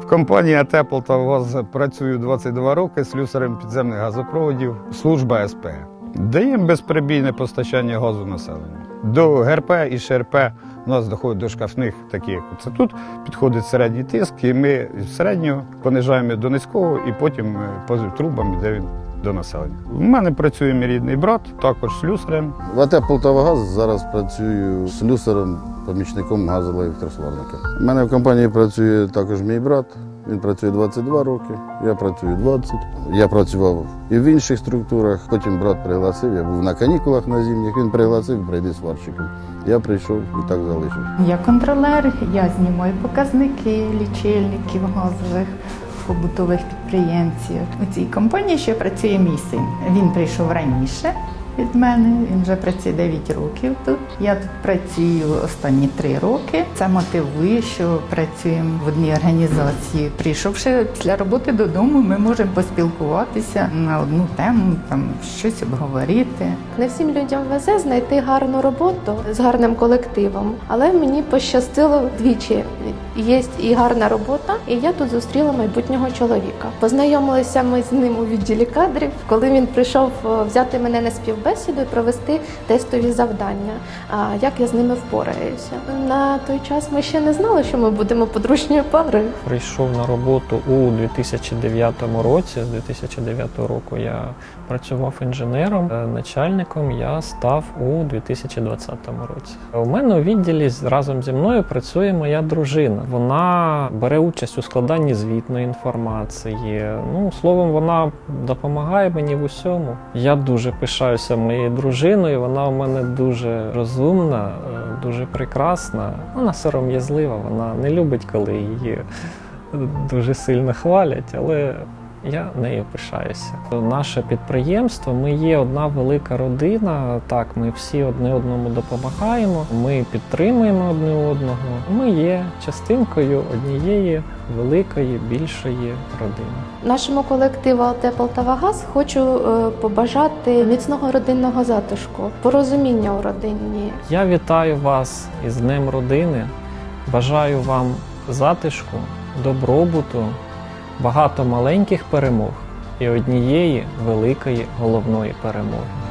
В компанії АТ «Полтавгаз» працюю 22 роки слюсарем підземних газопроводів, служба СП. Даємо безперебійне постачання газу населенню. До ГРП і ШРП у нас доходить до шкафних, таких як це тут, підходить середній тиск, і ми з середнього понижаємо до низького, і потім е, по трубам йде він до населення. У мене працює мій рідний брат, також слюсарем. В АТ «Полтавагаз» зараз працюю слюсарем, помічником газоелектросварника. У мене в компанії працює також мій брат. Він працює 22 роки, я працюю 20. Я працював і в інших структурах. Потім брат пригласив. Я був на канікулах на зимніх. Він пригласив, прийди сварщиком. Я прийшов і так залишив. Я контролер, я знімаю показники лічильників газових побутових підприємців. У цій компанії ще працює мій син. Він прийшов раніше від мене, він вже працює 9 років тут. Я тут працюю останні 3 роки. Це мотивує, що працюємо в одній організації. Прийшовши після роботи додому, ми можемо поспілкуватися на одну тему, там щось обговорити. Не всім людям везе знайти гарну роботу з гарним колективом, але мені пощастило двічі. Є і гарна робота, і я тут зустріла майбутнього чоловіка. Познайомилися ми з ним у відділі кадрів, коли він прийшов е, взяти мене на співбесіду і провести тестові завдання. Як я з ними впораюся? На той час ми ще не знали, що ми будемо подружньою парою. Прийшов на роботу у 2009 році. З 2009 року я працював інженером. Е, Начальником я став у 2020 році. У мене у відділі разом зі мною працює моя дружина. Вона бере участь у складанні звітної інформації. Ну, словом, вона допомагає мені в усьому. Я дуже пишаюся моєю дружиною. Вона у мене дуже розумна, е, дуже прекрасна. Вона сором'язлива, вона не любить, коли її дуже сильно хвалять, але я нею пишаюся. Наше підприємство, ми є одна велика родина. Так, ми всі одне одному допомагаємо, ми підтримуємо одне одного. Ми є частинкою однієї великої, більшої родини. Нашому колективу АЛТ «Полтавагаз» хочу е, побажати міцного родинного затишку, порозуміння у родині, Я вітаю вас із Днем родини. Бажаю вам затишку, добробуту, багато маленьких перемог і однієї великої головної перемоги.